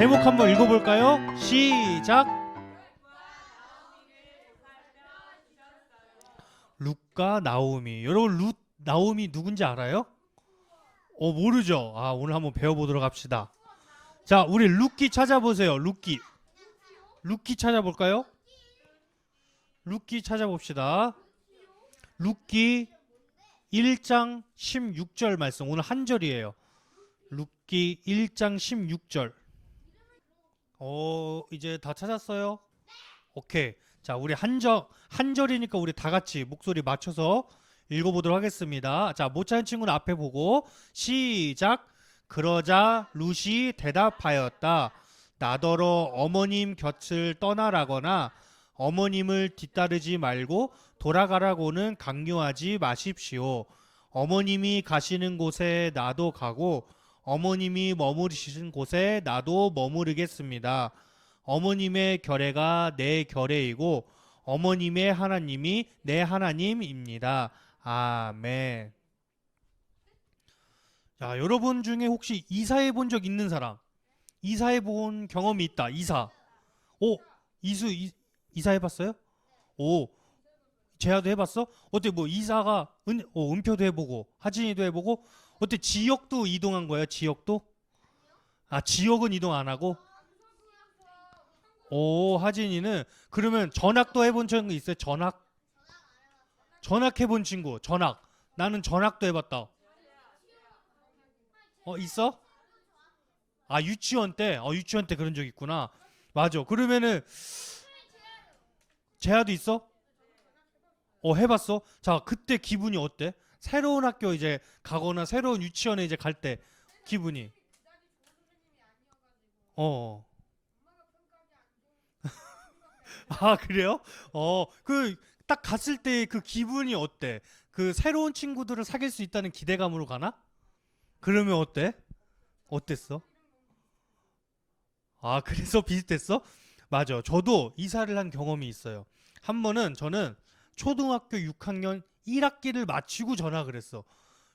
제목 한번 읽어볼까요? 시작. 룻과 나오미. 여러분 룻 나오미 누군지 알아요? 어 모르죠. 아 오늘 한번 배워보도록 합시다. 자 우리 룻기 찾아보세요. 룻기. 룻기 찾아볼까요? 룻기 찾아봅시다. 룻기 1장 16절 말씀 오늘 한 절이에요. 룻기 1장 16절. 어 이제 다 찾았어요? 오케이. 자 우리 한절 한 절이니까 우리 다 같이 목소리 맞춰서 읽어보도록 하겠습니다. 자 못 찾은 친구는 앞에 보고 시작. 그러자 룻이 대답하였다. 나더러 어머님 곁을 떠나라거나 어머님을 뒤따르지 말고 돌아가라고는 강요하지 마십시오. 어머님이 가시는 곳에 나도 가고 어머님이 머무르시는 곳에 나도 머무르겠습니다. 어머님의 결례가 내 결례이고 어머님의 하나님이 내 하나님입니다. 아멘. 자, 여러분 중에 혹시 이사해 본 적 있는 사람? 이사해 본 경험이 있다. 이사. 오, 이수 이, 이사 해 봤어요? 오, 재하도 해봤어? 어때 뭐 이사가 은, 어, 은표도 해보고 하진이도 해보고 어때 지역도 이동한 거예요? 지역도? 아 지역은 이동 안 하고? 오 하진이는 그러면 전학도 해본 친구 있어요? 전학? 전학 해본 친구 전학 나는 전학도 해봤다. 어 있어? 아 유치원 때? 어 유치원 때 그런 적 있구나. 맞아. 그러면은 재하도 있어? 어 해봤어? 자 그때 기분이 어때? 새로운 학교 이제 가거나 새로운 유치원에 이제 갈 때 기분이 어. 아 그래요? 어 그 딱 갔을 때 그 기분이 어때? 그 새로운 친구들을 사귈 수 있다는 기대감으로 가나? 그러면 어때? 어땠어? 아 그래서 비슷했어? 맞아. 저도 이사를 한 경험이 있어요. 한 번은 저는 초등학교 6학년 1학기를 마치고 전학을 했어.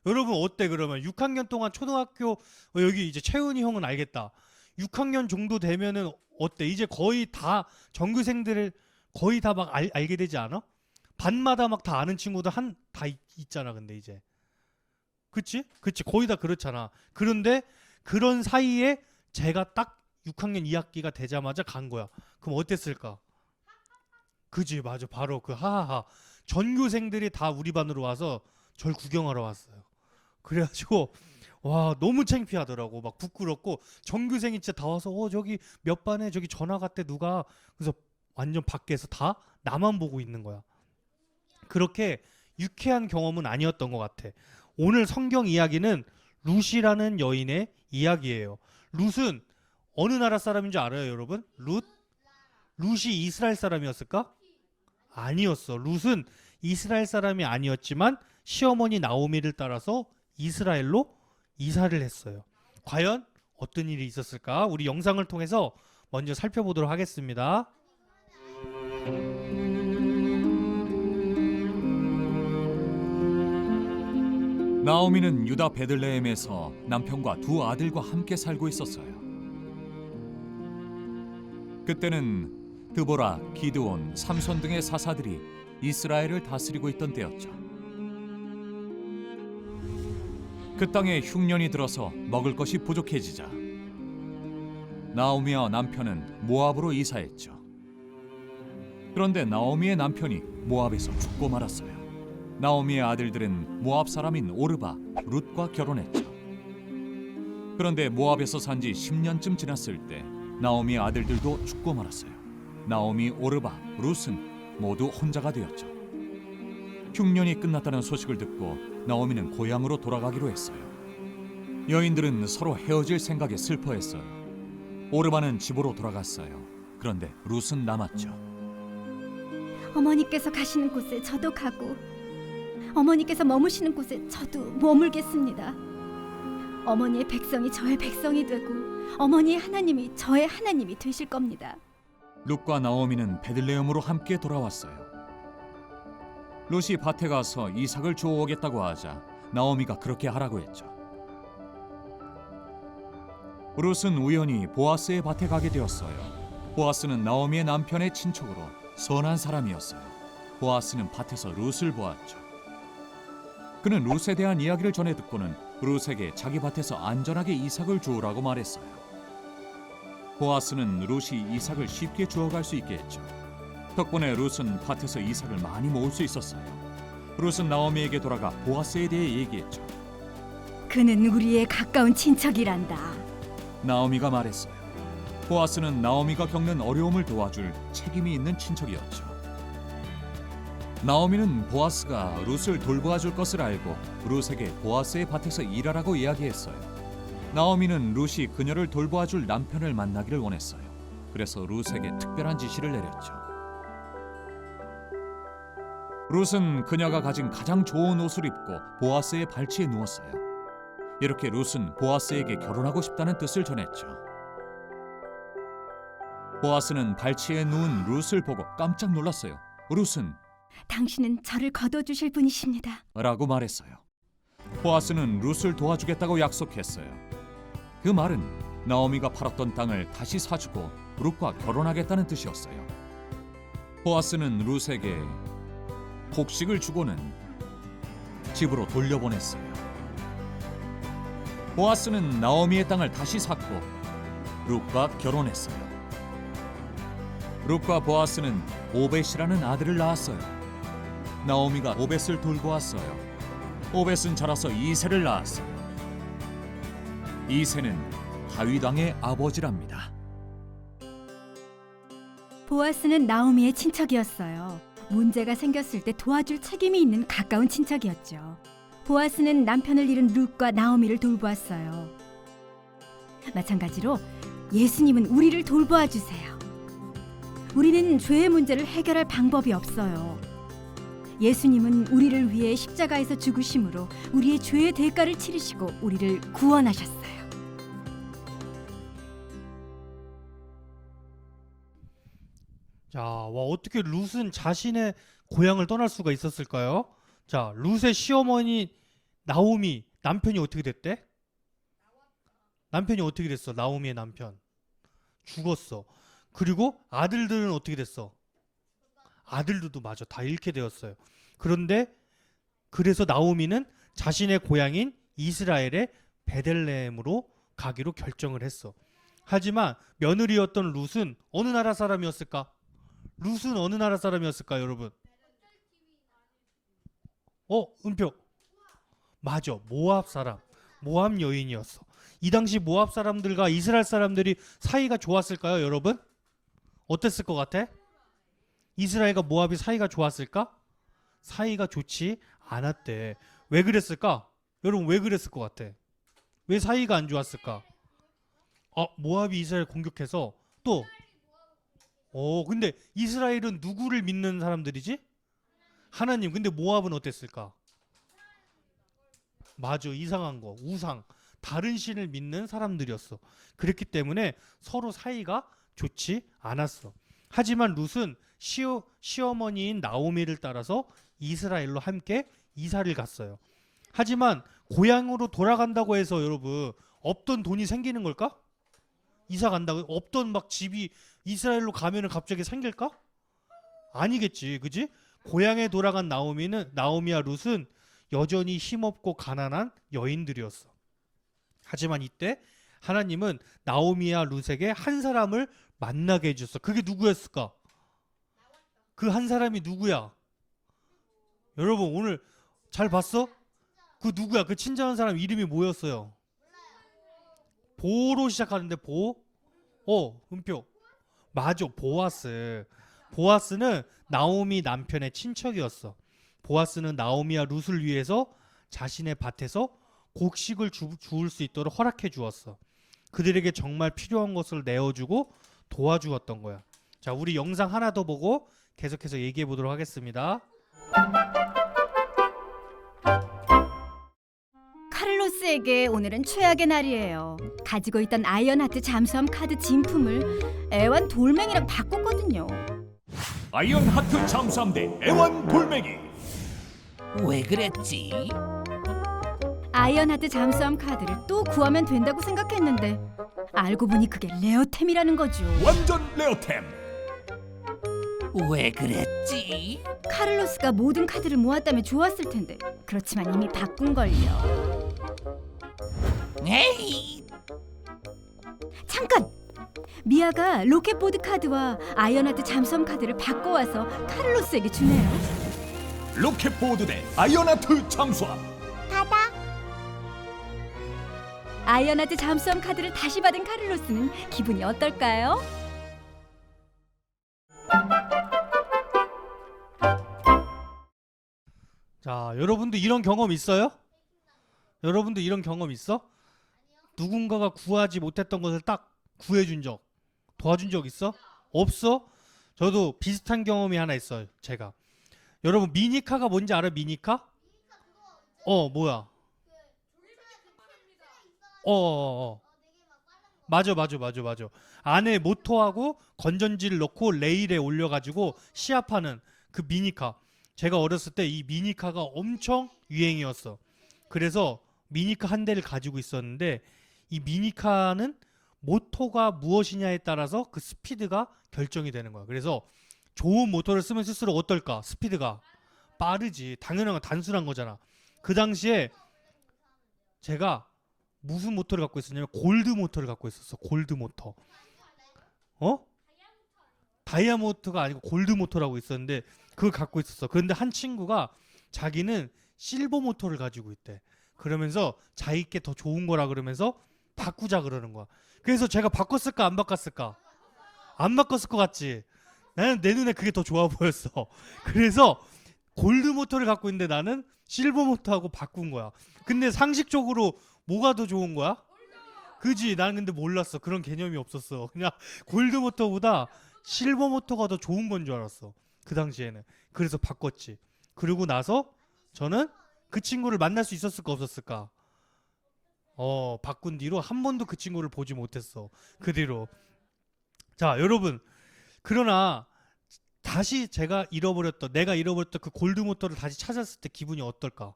여러분 어때 그러면 6학년 동안 초등학교 어, 여기 이제 채훈이 형은 알겠다. 6학년 정도 되면은 어때? 이제 거의 다 전교생들을 거의 다 막 알게 되지 않아? 반마다 막 다 아는 친구들 한 다 있잖아. 근데 이제 그치? 그치 거의 다 그렇잖아. 그런데 그런 사이에 제가 딱 6학년 2학기가 되자마자 간 거야. 그럼 어땠을까? 그지 맞아 바로 그 하하하 전교생들이 다 우리 반으로 와서 절 구경하러 왔어요. 그래가지고 와 너무 창피하더라고 막 부끄럽고 전교생이 진짜 다 와서 어 저기 몇 반에 저기 전화 갔대 누가 그래서 완전 밖에서 다 나만 보고 있는 거야. 그렇게 유쾌한 경험은 아니었던 것 같아. 오늘 성경 이야기는 룻이라는 여인의 이야기예요. 룻은 어느 나라 사람인 줄 알아요, 여러분? 룻? 룻이 이스라엘 사람이었을까? 아니었어. 룻은 이스라엘 사람이 아니었지만 시어머니 나오미를 따라서 이스라엘로 이사를 했어요. 과연 어떤 일이 있었을까? 우리 영상을 통해서 먼저 살펴보도록 하겠습니다. 나오미는 유다 베들레헴에서 남편과 두 아들과 함께 살고 있었어요. 그때는 드보라, 기드온, 삼손 등의 사사들이 이스라엘을 다스리고 있던 때였죠. 그 땅에 흉년이 들어서 먹을 것이 부족해지자 나오미와 남편은 모압으로 이사했죠. 그런데 나오미의 남편이 모압에서 죽고 말았어요. 나오미의 아들들은 모압 사람인 오르바, 룻과 결혼했죠. 그런데 모압에서 산 지 10년쯤 지났을 때 나오미의 아들들도 죽고 말았어요. 나오미, 오르바, 룻은 모두 혼자가 되었죠. 흉년이 끝났다는 소식을 듣고 나오미는 고향으로 돌아가기로 했어요. 여인들은 서로 헤어질 생각에 슬퍼했어요. 오르바는 집으로 돌아갔어요. 그런데 룻은 남았죠. 어머니께서 가시는 곳에 저도 가고 어머니께서 머무시는 곳에 저도 머물겠습니다. 어머니의 백성이 저의 백성이 되고 어머니의 하나님이 저의 하나님이 되실 겁니다. 룻과 나오미는 베들레헴으로 함께 돌아왔어요. 룻이 밭에 가서 이삭을 주워오겠다고 하자 나오미가 그렇게 하라고 했죠. 룻은 우연히 보아스의 밭에 가게 되었어요. 보아스는 나오미의 남편의 친척으로 선한 사람이었어요. 보아스는 밭에서 룻을 보았죠. 그는 룻에 대한 이야기를 전해 듣고는 룻에게 자기 밭에서 안전하게 이삭을 주우라고 말했어요. 보아스는 룻이 이삭을 쉽게 주워갈 수 있게 했죠. 덕분에 룻은 밭에서 이삭을 많이 모을 수 있었어요. 룻은 나오미에게 돌아가 보아스에 대해 얘기했죠. 그는 우리의 가까운 친척이란다. 나오미가 말했어요. 보아스는 나오미가 겪는 어려움을 도와줄 책임이 있는 친척이었죠. 나오미는 보아스가 룻을 돌보아줄 것을 알고 룻에게 보아스의 밭에서 일하라고 이야기했어요. 나오미는 룻이 그녀를 돌보아 줄 남편을 만나기를 원했어요. 그래서 룻에게 특별한 지시를 내렸죠. 룻은 그녀가 가진 가장 좋은 옷을 입고 보아스의 발치에 누웠어요. 이렇게 룻은 보아스에게 결혼하고 싶다는 뜻을 전했죠. 보아스는 발치에 누운 룻을 보고 깜짝 놀랐어요. 룻은 당신은 저를 거둬주실 분이십니다. 라고 말했어요. 보아스는 룻을 도와주겠다고 약속했어요. 그 말은 나오미가 팔았던 땅을 다시 사주고 룻과 결혼하겠다는 뜻이었어요. 보아스는 룻에게 곡식을 주고는 집으로 돌려보냈어요. 보아스는 나오미의 땅을 다시 샀고 룻과 결혼했어요. 룻과 보아스는 오벳이라는 아들을 낳았어요. 나오미가 오벳을 돌고 왔어요. 오벳은 자라서 이세를 낳았어요. 이세는 다윗 왕의 아버지랍니다. 보아스는 나오미의 친척이었어요. 문제가 생겼을 때 도와줄 책임이 있는 가까운 친척이었죠. 보아스는 남편을 잃은 룻과 나오미를 돌보았어요. 마찬가지로 예수님은 우리를 돌보아 주세요. 우리는 죄의 문제를 해결할 방법이 없어요. 예수님은 우리를 위해 십자가에서 죽으심으로 우리의 죄의 대가를 치르시고 우리를 구원하셨어요. 자, 와 어떻게 룻은 자신의 고향을 떠날 수가 있었을까요? 자, 룻의 시어머니 나오미 남편이 어떻게 됐대? 남편이 어떻게 됐어? 나오미의 남편 죽었어. 그리고 아들들은 어떻게 됐어? 아들들도 맞아 다 잃게 되었어요. 그런데 그래서 나오미는 자신의 고향인 이스라엘의 베들레헴으로 가기로 결정을 했어. 하지만 며느리였던 룻은 어느 나라 사람이었을까? 룻은 어느 나라 사람이었을까, 여러분? 어, 은표. 맞아. 모압 사람. 모압 여인이었어. 이 당시 모압 사람들과 이스라엘 사람들이 사이가 좋았을까요, 여러분? 어땠을 것 같아? 이스라엘과 모압이 사이가 좋았을까? 사이가 좋지 않았대. 왜 그랬을까? 여러분 왜 그랬을 것 같아? 왜 사이가 안 좋았을까? 아, 모압이 이스라엘 공격해서 또 어, 근데 이스라엘은 누구를 믿는 사람들이지? 하나님. 근데 모압은 어땠을까? 맞아. 이상한 거. 우상. 다른 신을 믿는 사람들이었어. 그랬기 때문에 서로 사이가 좋지 않았어. 하지만 룻은 시어, 시어머니인 나오미를 따라서 이스라엘로 함께 이사를 갔어요. 하지만 고향으로 돌아간다고 해서 여러분 없던 돈이 생기는 걸까? 이사 간다고 없던 막 집이 이스라엘로 가면은 갑자기 생길까? 아니겠지, 그지? 고향에 돌아간 나오미는 나오미와 룻은 여전히 힘없고 가난한 여인들이었어. 하지만 이때 하나님은 나오미와 룻에게 한 사람을 만나게 해줬어. 그게 누구였을까? 그 한 사람이 누구야? 여러분 오늘 잘 봤어? 그 누구야? 그 친절한 사람 이름이 뭐였어요? 보로 시작하는데 보? 어, 은표. 맞아, 보아스. 보아스는 나오미 남편의 친척이었어. 보아스는 나오미와 룻을 위해서 자신의 밭에서 곡식을 주, 주울 수 있도록 허락해 주었어. 그들에게 정말 필요한 것을 내어주고 도와주었던 거야. 자, 우리 영상 하나 더 보고 계속해서 얘기해 보도록 하겠습니다. 카를로스에게 오늘은 최악의 날이에요. 가지고 있던 아이언 하트 잠수함 카드 진품을 애완 돌멩이랑 바꿨거든요. 아이언 하트 잠수함대 애완 돌멩이 왜 그랬지? 아이언하트 잠수함 카드를 또 구하면 된다고 생각했는데 알고 보니 그게 레어템이라는 거죠. 완전 레어템. 왜 그랬지? 카를로스가 모든 카드를 모았다면 좋았을 텐데 그렇지만 이미 바꾼 걸요. 에이, 잠깐! 미아가 로켓보드 카드와 아이언하트 잠수함 카드를 바꿔와서 카를로스에게 주네요. 로켓보드 대 아이언하트 잠수함. 아이언하트 잠수함 카드를 다시 받은 카를로스는 기분이 어떨까요? 자, 여러분도 이런 경험 있어요? 여러분도 이런 경험 있어? 누군가가 구하지 못했던 것을 딱 구해준 적, 도와준 적 있어? 없어? 저도 비슷한 경험이 하나 있어요. 제가. 여러분 미니카가 뭔지 알아? 미니카? 어, 뭐야? 어, 어, 어. 맞아, 맞아, 맞아, 맞아. 안에 모터하고 건전지를 넣고 레일에 올려가지고 시합하는 그 미니카. 제가 어렸을 때 이 미니카가 엄청 유행이었어. 그래서 미니카 한 대를 가지고 있었는데 이 미니카는 모터가 무엇이냐에 따라서 그 스피드가 결정이 되는 거야. 그래서 좋은 모터를 쓰면 쓸수록 어떨까? 스피드가 빠르지. 당연한 건 단순한 거잖아. 그 당시에 제가 무슨 모터를 갖고 있었냐면 골드 모터를 갖고 있었어. 골드 모터. 어? 다이아 모터가 아니고 골드 모터라고 있었는데 그걸 갖고 있었어. 그런데 한 친구가 자기는 실버 모터를 가지고 있대. 그러면서 자기께 더 좋은 거라 그러면서 바꾸자 그러는 거야. 그래서 제가 바꿨을까 안 바꿨을까? 안 바꿨을 것 같지. 나는 내 눈에 그게 더 좋아 보였어. 그래서 골드 모터를 갖고 있는데 나는 실버 모터하고 바꾼 거야. 근데 상식적으로 뭐가 더 좋은 거야? 그지? 나는 근데 몰랐어. 그런 개념이 없었어. 그냥 골드 모터보다 실버 모터가 더 좋은 건 줄 알았어. 그 당시에는. 그래서 바꿨지. 그리고 나서 저는 그 친구를 만날 수 있었을까 없었을까? 어, 바꾼 뒤로 한 번도 그 친구를 보지 못했어. 그 뒤로. 자, 여러분. 그러나 다시 제가 잃어버렸던 내가 잃어버렸던 그 골드 모터를 다시 찾았을 때 기분이 어떨까?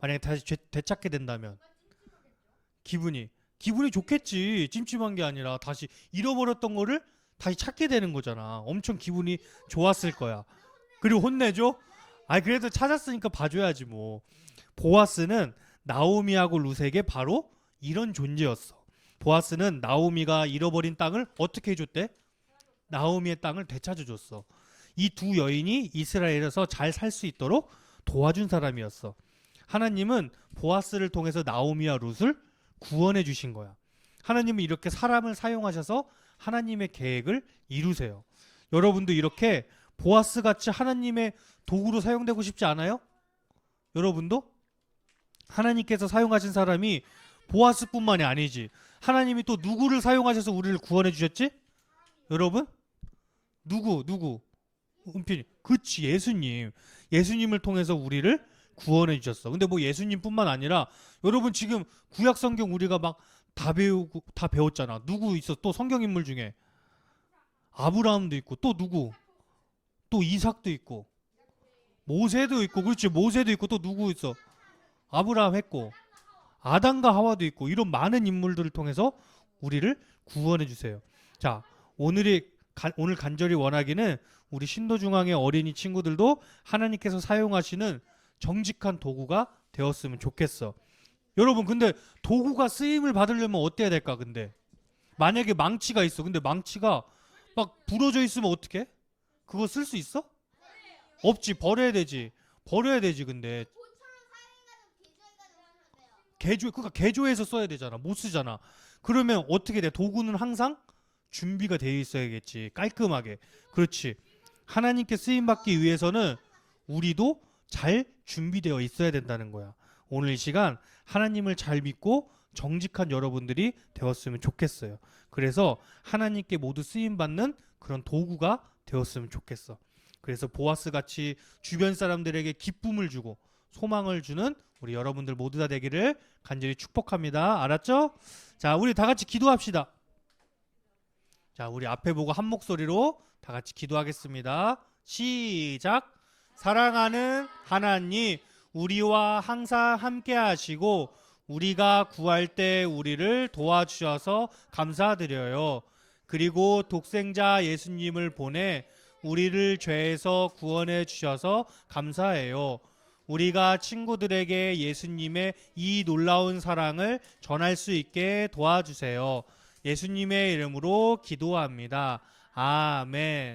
만약에 다시 죄- 되찾게 된다면 기분이 기분이 좋겠지. 찜찜한 게 아니라 다시 잃어버렸던 거를 다시 찾게 되는 거잖아. 엄청 기분이 좋았을 거야. 그리고 혼내줘? 아니 그래도 찾았으니까 봐줘야지 뭐. 보아스는 나오미하고 루세에게 바로 이런 존재였어. 보아스는 나오미가 잃어버린 땅을 어떻게 해줬대? 나오미의 땅을 되찾아줬어. 이 두 여인이 이스라엘에서 잘 살 수 있도록 도와준 사람이었어. 하나님은 보아스를 통해서 나오미와 룻을 구원해 주신 거야. 하나님은 이렇게 사람을 사용하셔서 하나님의 계획을 이루세요. 여러분도 이렇게 보아스 같이 하나님의 도구로 사용되고 싶지 않아요? 여러분도 하나님께서 사용하신 사람이 보아스뿐만이 아니지. 하나님이 또 누구를 사용하셔서 우리를 구원해 주셨지? 여러분? 누구 누구? 은필이 그치 예수님. 예수님을 통해서 우리를 구원해 주셨어. 근데 뭐 예수님뿐만 아니라 여러분 지금 구약 성경 우리가 막 다 배우고 다 배웠잖아. 누구 있어? 또 성경 인물 중에 아브라함도 있고 또 누구? 또 이삭도 있고 모세도 있고 그렇지 모세도 있고 또 누구 있어? 아브라함 했고 아담과 하와도 있고 이런 많은 인물들을 통해서 우리를 구원해 주세요. 자 오늘이 간- 오늘 간절히 원하기는 우리 신도중앙의 어린이 친구들도 하나님께서 사용하시는 정직한 도구가 되었으면 좋겠어. 여러분 근데 도구가 쓰임을 받으려면 어때야 될까 근데? 만약에 망치가 있어. 근데 망치가 막 부러져 있으면 어떡해? 그거 쓸 수 있어? 없지. 버려야 되지. 버려야 되지 근데. 개조 그러니까 개조해서 써야 되잖아. 못 쓰잖아. 그러면 어떻게 돼? 도구는 항상 준비가 되어 있어야겠지. 깔끔하게. 그렇지. 하나님께 쓰임 받기 위해서는 우리도 잘 준비되어 있어야 된다는 거야 오늘 이 시간 하나님을 잘 믿고 정직한 여러분들이 되었으면 좋겠어요. 그래서 하나님께 모두 쓰임 받는 그런 도구가 되었으면 좋겠어. 그래서 보아스 같이 주변 사람들에게 기쁨을 주고 소망을 주는 우리 여러분들 모두 다 되기를 간절히 축복합니다. 알았죠? 자, 우리 다 같이 기도합시다. 자, 우리 앞에 보고 한 목소리로 다 같이 기도하겠습니다. 시작. 사랑하는 하나님, 우리와 항상 함께 하시고 우리가 구할 때 우리를 도와주셔서 감사드려요. 그리고 독생자 예수님을 보내 우리를 죄에서 구원해 주셔서 감사해요. 우리가 친구들에게 예수님의 이 놀라운 사랑을 전할 수 있게 도와주세요. 예수님의 이름으로 기도합니다. 아멘.